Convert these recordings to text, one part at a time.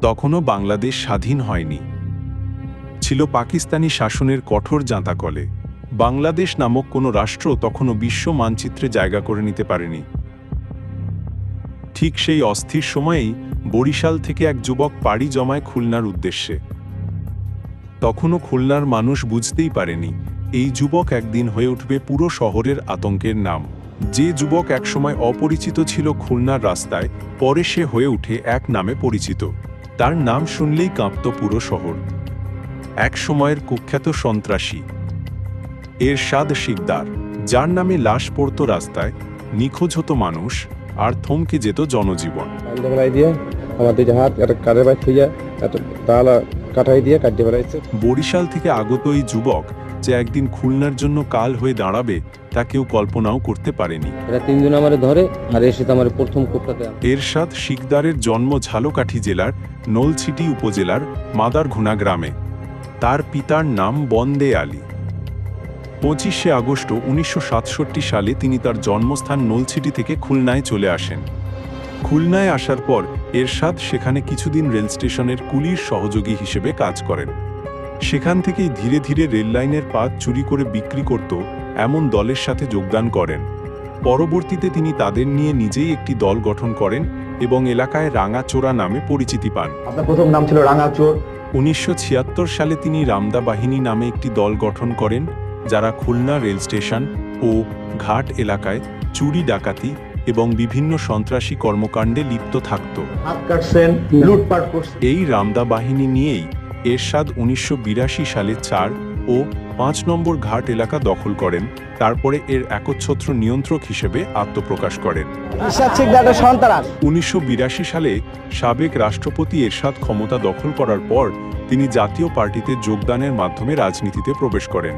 তখনও বাংলাদেশ স্বাধীন হয়নি। ছিল পাকিস্তানি শাসনের কঠোর জাঁতাকলে। বাংলাদেশ নামক কোনো রাষ্ট্র তখনও বিশ্ব মানচিত্রে জায়গা করে নিতে পারেনি। ঠিক সেই অস্থির সময়েই বরিশাল থেকে এক যুবক পাড়ি জমায় খুলনার উদ্দেশ্যে। তখনও খুলনার মানুষ বুঝতেই পারেনি, এই যুবক একদিন হয়ে উঠবে পুরো শহরের আতঙ্কের নাম। যে যুবক একসময় অপরিচিত ছিল খুলনার রাস্তায়, পরে সে হয়ে উঠে এক নামে পরিচিত। তার নাম শুনলেই কাঁপত পুরো শহর। এক সময়ের কুখ্যাত সন্ত্রাসী। এরশাদ শিকদার যার নামে লাশ পড়ত রাস্তায় নিখোঁজ হতো মানুষ আর থমকে যেত জনজীবন। কান্দে বেলাই দিয়ে আমার দুইটা হাত একটা কাঠের বাইর থইয়া একটা তালা কাঠাই দিয়ে কাটিয়ে বেড়াইছে বরিশাল থেকে আগত এই যুবক যে একদিন খুলনার জন্য কাল হয়ে দাঁড়াবে তা কেউ কল্পনাও করতে পারেনি। এরা তিনজন আমার ধরে আর এসে আমার প্রথম কোপটাতে এরশাদ শিকদারের জন্ম ঝালকাঠি জেলার নলছিটি উপজেলার মাদারঘুনা গ্রামে। তার পিতার নাম বন্দে আলী। পঁচিশে আগস্ট উনিশশো সাতষট্টি সালে তিনি তার জন্মস্থান নলছিটি থেকে খুলনায় চলে আসেন। খুলনায় আসার পর এরশাদ সেখানে কিছুদিন রেল স্টেশনের কুলির সহযোগী হিসেবে কাজ করেন। সেখান থেকেই ধীরে ধীরে রেল লাইনের পাত চুরি করে বিক্রি করত এমন দলের সাথে যোগদান করেন। পরবর্তীতে তিনি তাদের নিয়ে নিজেই একটি দল গঠন করেন এবং এলাকায় রাঙাচোরা নামে পরিচিতি পান। আপনার প্রথম নাম ছিল রাঙাচোর। উনিশশো ছিয়াত্তর সালে তিনি রামদা বাহিনী নামে একটি দল গঠন করেন যারা খুলনা রেল স্টেশন ও ঘাট এলাকায় চুরি ডাকাতি এবং বিভিন্ন সন্ত্রাসী কর্মকাণ্ডে লিপ্ত থাকত। এই রামদা বাহিনী নিয়েই এরশাদ উনিশশো বিরাশি সালে চার ও পাঁচ নম্বর ঘাট এলাকা দখল করেন তারপরে এর একচ্ছত্র নিয়ন্ত্রক হিসেবে আত্মপ্রকাশ করেন। উনিশশো সালে সাবেক রাষ্ট্রপতি এরশাদ ক্ষমতা দখল করার পর তিনি জাতীয় পার্টিতে যোগদানের মাধ্যমে রাজনীতিতে প্রবেশ করেন।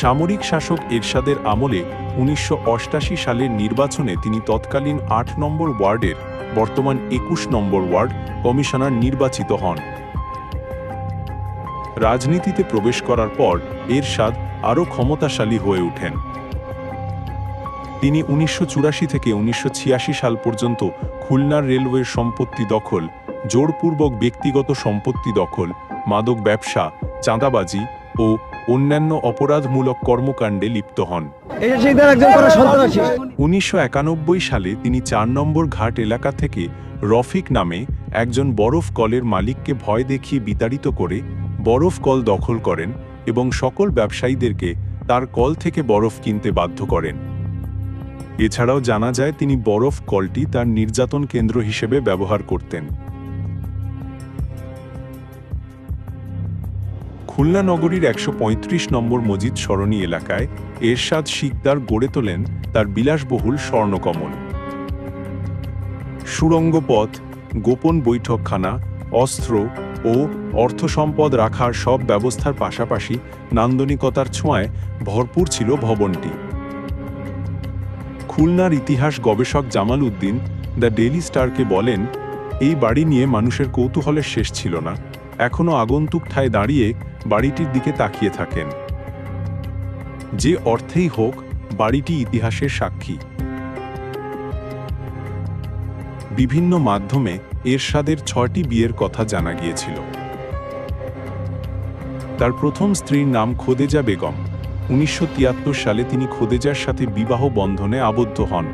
সামরিক শাসক এরশাদের আমলে উনিশশো সালের নির্বাচনে তিনি তৎকালীন আট নম্বর ওয়ার্ডের বর্তমান একুশ নম্বর ওয়ার্ড কমিশনার নির্বাচিত হন। রাজনীতিতে প্রবেশ করার পর এরশাদ আরও ক্ষমতাশালী হয়ে ওঠেন। তিনি উনিশশো চুরাশি থেকে উনিশশো ছিয়াশি সাল পর্যন্ত খুলনার রেলওয়ের সম্পত্তি দখল জোরপূর্বক ব্যক্তিগত সম্পত্তি দখল মাদক ব্যবসা চাঁদাবাজি ও অন্যান্য অপরাধমূলক কর্মকাণ্ডে লিপ্ত হন। উনিশশো সালে তিনি চার নম্বর ঘাট এলাকা থেকে রফিক নামে একজন বরফ কলের মালিককে ভয় দেখিয়ে বিতাড়িত করে বরফ কল দখল করেন এবং সকল ব্যবসায়ীদেরকে তার কল থেকে বরফ কিনতে বাধ্য করেন। এছাড়াও জানা যায় তিনি বরফ কলটি তার নির্যাতন কেন্দ্র হিসেবে ব্যবহার করতেন। খুলনা নগরীর একশো পঁয়ত্রিশ নম্বর মজিদ সরণি এলাকায় এরশাদ শিকদার গড়ে তোলেন তার বিলাসবহুল স্বর্ণকমল। সুড়ঙ্গ পথ গোপন বৈঠকখানা, অস্ত্র ও অর্থ সম্পদ রাখার সব ব্যবস্থার পাশাপাশি নান্দনিকতার ছোঁয়ায় ভরপুর ছিল ভবনটি। খুলনার ইতিহাস গবেষক জামাল উদ্দিন দ্য ডেইলি স্টারকে বলেন, এই বাড়ি নিয়ে মানুষের কৌতূহলের শেষ ছিল না। এখনও আগন্তুক ঠায় দাঁড়িয়ে বাড়িটির দিকে তাকিয়ে থাকেন। যে অর্থেই হোক, বাড়িটি ইতিহাসের সাক্ষী। বিভিন্ন মাধ্যমে এরশাদের ছয়টি বিয়ের কথা জানা গিয়েছিল। তার প্রথম স্ত্রীর নাম খোদেজা বেগম। উনিশশো তিয়াত্তর সালে তিনি খোদেজার সাথে বিবাহ বন্ধনে আবদ্ধ হন।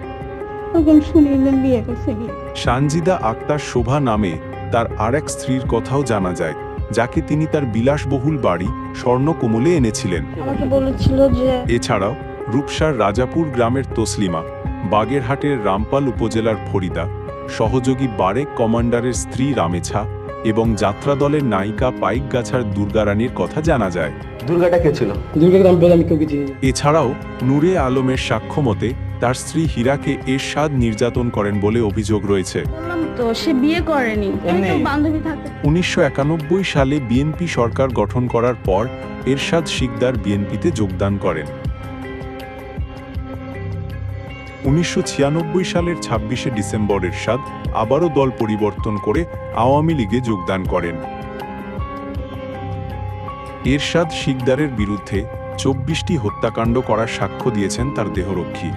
সানজিদা আক্তার শোভা নামে তার আরেক স্ত্রীর কথাও জানা যায় যাকে তিনি তার বিলাসবহুল বাড়ি স্বর্ণকমলে এনেছিলেন। এছাড়াও রূপসার রাজাপুর গ্রামের তসলিমা বাগেরহাটের রামপাল উপজেলার ফরিদা সহযোগী বারেক কমান্ডারের স্ত্রী রামেছা এবং যাত্রা দলের নায়িকা পাইকগাছার দুর্গারানীর কথা জানা যায়। দুর্গাটা কে ছিল? দুর্গাকে আমি বললাম কেউ কিছু এছাড়াও নূরে আলমের সাক্ষ্যমতে তার স্ত্রী হীরাকে এরশাদ নির্যাতন করেন বলে অভিযোগ রয়েছে। বললাম তো সে বিয়ে করেনি। বান্ধবী থাকতে উনিশশো সালে বিএনপি সরকার গঠন করার পর এরশাদ শিকদার বিএনপিতে যোগদান করেন। উনিশশো ছিয়ানব্বই সালের ছাব্বিশে ডিসেম্বর এরশাদ আবারও দল পরিবর্তন করে আওয়ামী লীগে যোগদান করেন। এরশাদ শিকদারের বিরুদ্ধে চব্বিশটি হত্যাকাণ্ড করার সাক্ষ্য দিয়েছেন তার দেহরক্ষী।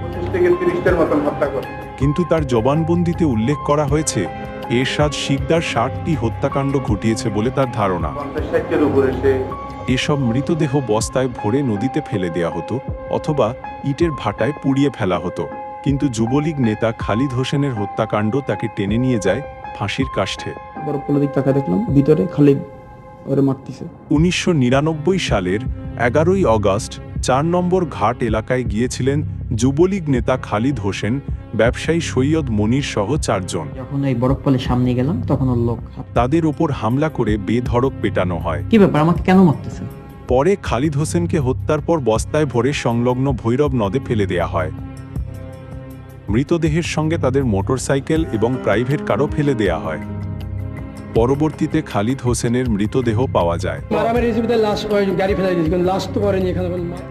কিন্তু তার জবানবন্দিতে উল্লেখ করা হয়েছে এরশাদ শিকদার ষাটটি হত্যাকাণ্ড ঘটিয়েছে বলে তার ধারণা। এসব মৃতদেহ বস্তায় ভরে নদীতে ফেলে দেয়া হতো অথবা ইটের ভাটায় পুড়িয়ে ফেলা হতো। কিন্তু যুবলীগ নেতা খালিদ হোসেনের হত্যাকাণ্ড তাকে টেনে নিয়ে যায় ফাঁসির কাষ্ঠে। বড় দিক তাকায় দেখলাম ভিতরে খালি ওরে মারতেছে। উনিশশো সালের এগারোই অগস্ট চার নম্বর ঘাট এলাকায় গিয়েছিলেন যুবলীগ নেতা খালিদ হোসেন ব্যবসায়ী সৈয়দ মনির সহ চারজন। যখন এই বরফপালের সামনে গেলাম তখন ওর লোক তাদের ওপর হামলা করে বেধড়ক পেটানো হয়। কি ব্যাপার আমাকে কেন মারতেছে? পরে খালিদ হোসেনকে হত্যার পর বস্তায় ভরে সংলগ্ন ভৈরব নদে ফেলে দেয়া হয়। মৃতদেহের সঙ্গে তাদের মোটরসাইকেল এবং প্রাইভেট কারও ফেলে দেয়া হয়। পরবর্তীতে খালিদ হোসেনের মৃতদেহ পাওয়া যায়।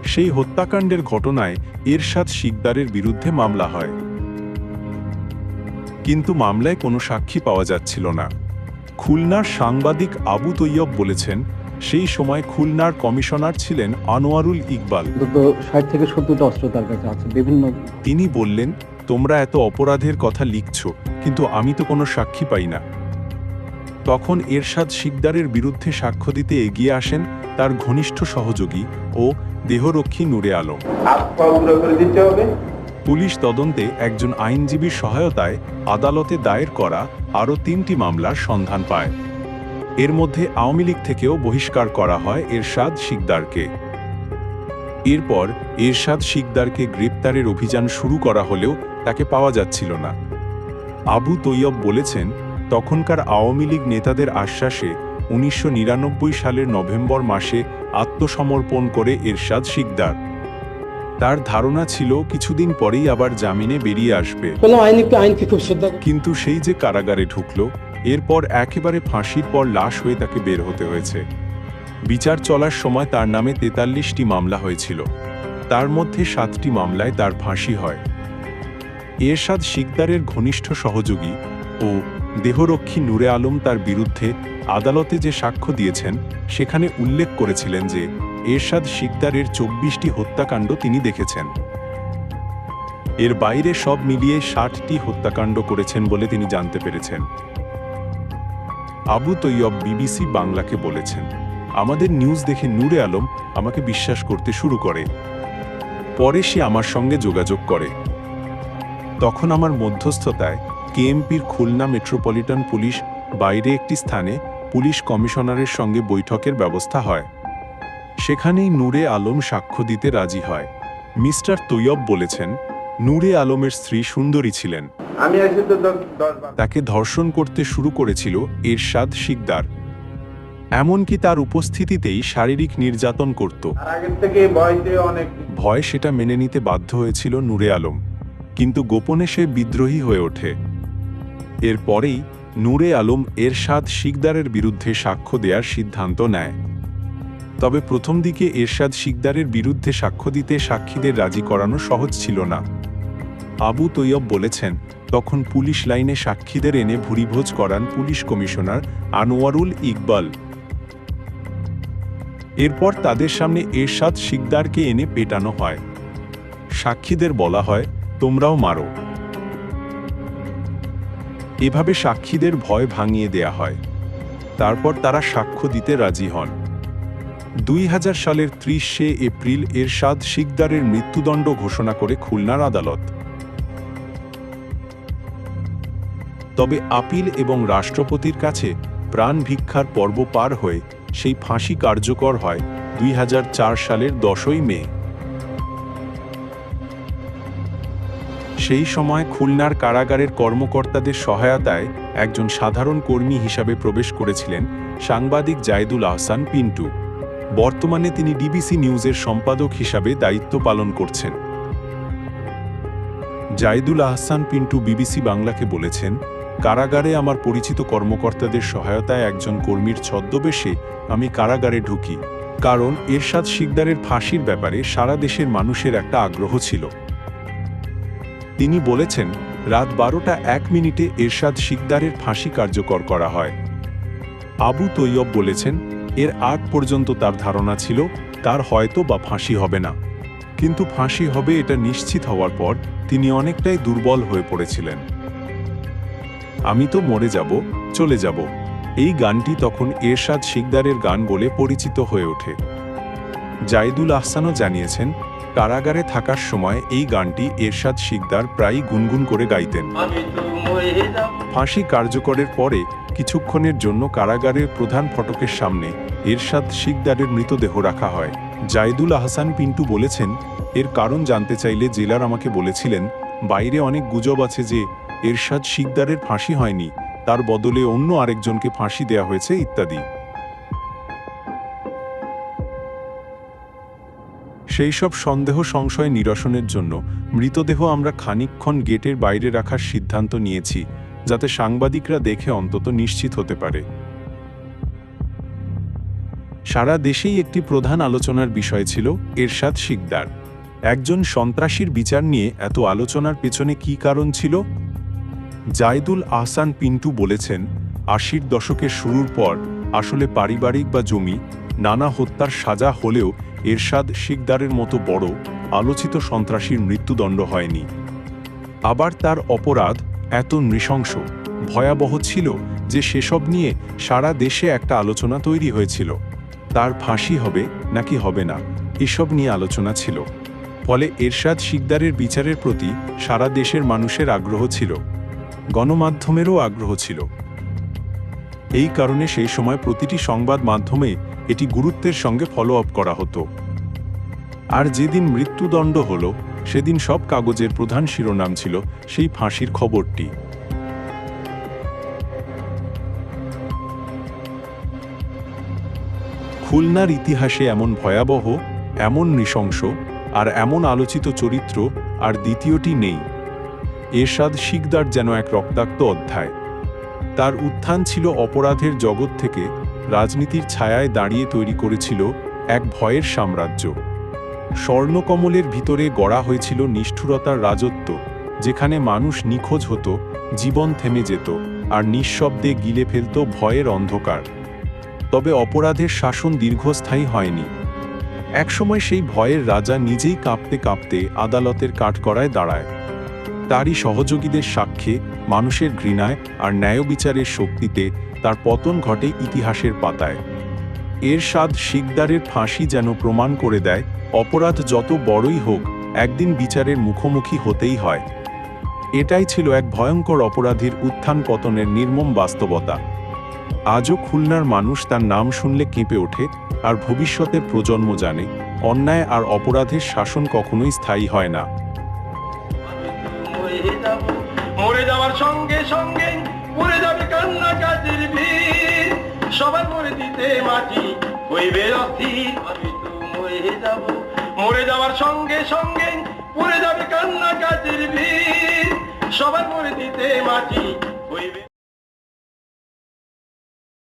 সেই হত্যাকাণ্ডের ঘটনায় এরশাদ শিকদারের বিরুদ্ধে মামলা হয়। কিন্তু মামলায় কোনো সাক্ষী পাওয়া যাচ্ছিল না। খুলনার সাংবাদিক আবু তৈয়ব বলেছেন সেই সময় খুলনার কমিশনার ছিলেন আনোয়ারুল ইকবাল। ষাট থেকে সত্তরটা অস্ত্র তার কাছে আছে বিভিন্ন তিনি বললেন তোমরা এত অপরাধের কথা লিখছ কিন্তু আমি তো কোনো সাক্ষী পাই না। তখন এরশাদ শিকদারের বিরুদ্ধে সাক্ষ্য দিতে এগিয়ে আসেন তার ঘনিষ্ঠ সহযোগী ও দেহরক্ষী নূরে আলম। পুলিশ তদন্তে একজন আইনজীবীর সহায়তায় আদালতে দায়ের করা আরও তিনটি মামলার সন্ধান পায়। এর মধ্যে আওয়ামী লীগ থেকেও বহিষ্কার করা হয় এরশাদ শিকদারকে। এরপর এরশাদ শিকদারকে গ্রেপ্তারের অভিযান শুরু করা হলেও তাকে পাওয়া যাচ্ছিল না। আবু তৈয়ব বলেছেন তখনকার আওয়ামী লীগ নেতাদের আশ্বাসে উনিশশো নিরানব্বই সালের নভেম্বর মাসে আত্মসমর্পণ করে এরশাদ শিকদার। তার ধারণা ছিল কিছুদিন পরেই আবার জামিনে বেরিয়ে আসবে। কিন্তু সেই যে কারাগারে ঢুকল এরপর একেবারে ফাঁসির পর লাশ হয়ে তাকে বের হতে হয়েছে। বিচার চলার সময় তার নামে তেতাল্লিশটি মামলা হয়েছিল। তার মধ্যে সাতটি মামলায় তার ফাঁসি হয়। এরশাদ শিকদারের ঘনিষ্ঠ সহযোগী ও দেহরক্ষী নূরে আলম তার বিরুদ্ধে আদালতে যে সাক্ষ্য দিয়েছেন, সেখানে উল্লেখ করেছিলেন যে এরশাদ শিকদারের চব্বিশটি হত্যাকাণ্ড তিনি দেখেছেন। এর বাইরে সব মিলিয়ে ষাটটি হত্যাকাণ্ড করেছেন বলে তিনি জানতে পেরেছেন। আবু তৈয়ব বিবিসি বাংলাকে বলেছেন, আমাদের নিউজ দেখে নূরে আলম আমাকে বিশ্বাস করতে শুরু করে। পরে সে আমার সঙ্গে যোগাযোগ করে। তখন আমার মধ্যস্থতায় কেএমপির খুলনা মেট্রোপলিটন পুলিশ বাইরে একটি স্থানে পুলিশ কমিশনারের সঙ্গে বৈঠকের ব্যবস্থা হয়। সেখানেই নূরে আলম সাক্ষ্য দিতে রাজি হয়। মিস্টার তৈয়ব বলেছেন নূরে আলমের স্ত্রী সুন্দরী ছিলেন। তাকে ধর্ষণ করতে শুরু করেছিল এরশাদ শিকদার। এমনকি তার উপস্থিতিতেই শারীরিক নির্যাতন করত। ভয় সেটা মেনে নিতে বাধ্য হয়েছিল নূরে আলম। কিন্তু গোপনে সে বিদ্রোহী হয়ে ওঠে। এরপরেই নূরে আলম এরশাদ শিকদারের বিরুদ্ধে সাক্ষ্য দেওয়ার সিদ্ধান্ত নেয়। তবে প্রথম দিকে এরশাদ শিকদারের বিরুদ্ধে সাক্ষ্য দিতে সাক্ষীদের রাজি করানো সহজ ছিল না। আবু তৈয়ব বলেছেন, তখন পুলিশ লাইনে সাক্ষীদের এনে ভুরিভোজ করান পুলিশ কমিশনার আনোয়ারুল ইকবাল। এরপর তাদের সামনে এরশাদ শিকদারকে এনে পেটানো হয়। সাক্ষীদের বলা হয় তোমরাও মারো। এভাবে সাক্ষীদের ভয় ভাঙিয়ে দেয়া হয়। তারপর তারা সাক্ষ্য দিতে রাজি হন। দুই হাজার সালের ত্রিশে এপ্রিল এরশাদ শিকদারের মৃত্যুদণ্ড ঘোষণা করে খুলনার আদালত। তবে আপিল এবং রাষ্ট্রপতির কাছে প্রাণ ভিক্ষার পর্ব পার হয়ে সেই ফাঁসি কার্যকর হয় দুই হাজার চার সালের দশই মে। সেই সময় খুলনার কারাগারের কর্মকর্তাদের সহায়তায় একজন সাধারণ কর্মী হিসাবে প্রবেশ করেছিলেন সাংবাদিক জায়দুল আহসান পিন্টু। বর্তমানে তিনি ডিবিসি নিউজের সম্পাদক হিসাবে দায়িত্ব পালন করছেন। জায়দুল আহসান পিন্টু বিবিসি বাংলাকে বলেছেন, কারাগারে আমার পরিচিত কর্মকর্তাদের সহায়তায় একজন কর্মীর ছদ্মবেশে আমি কারাগারে ঢুকি। কারণ এরশাদ শিকদারের ফাঁসির ব্যাপারে সারা দেশের মানুষের একটা আগ্রহ ছিল। তিনি বলেছেন, রাত বারোটা এক মিনিটে এরশাদ শিকদারের ফাঁসি কার্যকর করা হয়। আবু তৈয়ব বলেছেন, এর আগ পর্যন্ত তার ধারণা ছিল, তার হয়তো বা ফাঁসি হবে না। কিন্তু ফাঁসি হবে এটা নিশ্চিত হওয়ার পর তিনি অনেকটাই দুর্বল হয়ে পড়েছিলেন। আমি তো মরে যাব, চলে যাব। এই গানটি তখন এরশাদ শিকদারের গান বলে পরিচিত হয়ে ওঠে। জাইদুল আহসানও জানিয়েছেন কারাগারে থাকার সময় এই গানটি এরশাদ শিকদার প্রায়ই গুনগুন করে গাইতেন। ফাঁসি কার্যকরের পরে কিছুক্ষণের জন্য কারাগারের প্রধান ফটকের সামনে এরশাদ শিকদারের মৃতদেহ রাখা হয়। জাইদুল আহসান পিন্টু বলেছেন, এর কারণ জানতে চাইলে জেলার আমাকে বলেছিলেন, বাইরে অনেক গুজব আছে যে এরশাদ শিকদারের ফাঁসি হয়নি, তার বদলে অন্য আরেকজনকে ফাঁসি দেয়া হয়েছে, ইত্যাদি। সেই সব সন্দেহ সংশয় নিরসনের জন্য মৃতদেহ আমরা খানিকক্ষণ গেটের বাইরে রাখার সিদ্ধান্ত নিয়েছি, যাতে সাংবাদিকরা দেখে অন্তত নিশ্চিত হতে পারে। সারা দেশেই একটি প্রধান আলোচনার বিষয় ছিল এরশাদ শিকদার। একজন সন্ত্রাসীর বিচার নিয়ে এত আলোচনার পেছনে কি কারণ ছিল? জায়দুল আহসান পিন্টু বলেছেন, আশির দশকের শুরুর পর আসলে পারিবারিক বা জমি, নানা হত্যার সাজা হলেও এরশাদ শিকদারের মতো বড়, আলোচিত সন্ত্রাসীর মৃত্যুদণ্ড হয়নি। আবার তার অপরাধ এত নৃশংস, ভয়াবহ ছিল যে সেসব নিয়ে সারা দেশে একটা আলোচনা তৈরি হয়েছিল। তার ফাঁসি হবে নাকি হবে না, এসব নিয়ে আলোচনা ছিল। ফলে এরশাদ শিকদারের বিচারের প্রতি সারা দেশের মানুষের আগ্রহ ছিল, গণমাধ্যমেরও আগ্রহ ছিল। এই কারণে সেই সময় প্রতিটি সংবাদ মাধ্যমে এটি গুরুত্বের সঙ্গে ফলো আপ করা হতো। আর যেদিন মৃত্যুদণ্ড হল, সেদিন সব কাগজের প্রধান শিরোনাম ছিল সেই ফাঁসির খবরটি। খুলনার ইতিহাসে এমন ভয়াবহ, এমন নৃশংস, আর এমন আলোচিত চরিত্র আর দ্বিতীয়টি নেই। এরশাদ শিকদার যেন এক রক্তাক্ত অধ্যায়। তার উত্থান ছিল অপরাধের জগৎ থেকে রাজনীতির ছায়ায় দাঁড়িয়ে তৈরি করেছিল এক ভয়ের সাম্রাজ্য। স্বর্ণকমলের ভিতরে গড়া হয়েছিল নিষ্ঠুরতার রাজত্ব, যেখানে মানুষ নিখোঁজ হতো, জীবন থেমে যেত, আর নিঃশব্দে গিলে ফেলত ভয়ের অন্ধকার। তবে অপরাধের শাসন দীর্ঘস্থায়ী হয়নি। একসময় সেই ভয়ের রাজা নিজেই কাঁপতে কাঁপতে আদালতের কাঠগড়ায় দাঁড়ায়। তারই সহযোগীদের সাক্ষ্যে, মানুষের ঘৃণায় আর ন্যায় বিচারের শক্তিতে তার পতন ঘটে ইতিহাসের পাতায়। এর স্বাদ শিকদারের ফাঁসি যেন প্রমাণ করে দেয়, অপরাধ যত বড়ই হোক, একদিন বিচারের মুখোমুখি হতেই হয়। এটাই ছিল এক ভয়ঙ্কর অপরাধীর উত্থান পতনের নির্মম বাস্তবতা। আজও খুলনার মানুষ তার নাম শুনলে কেঁপে ওঠে আর ভবিষ্যতের প্রজন্ম জানে, অন্যায় আর অপরাধের শাসন কখনোই স্থায়ী হয় না। যাব। মরে যাওয়ার সঙ্গে সঙ্গে পড়ে যাবে কান্না কাজের ভিড়। সবার মরে দিতে মাটি হইবে অস্থির আমি তো মরে যাব। মরে যাওয়ার সঙ্গে সঙ্গে পড়ে যাবে কান্না কাজের ভিড়। সবার মরে দিতে মাটি হইবে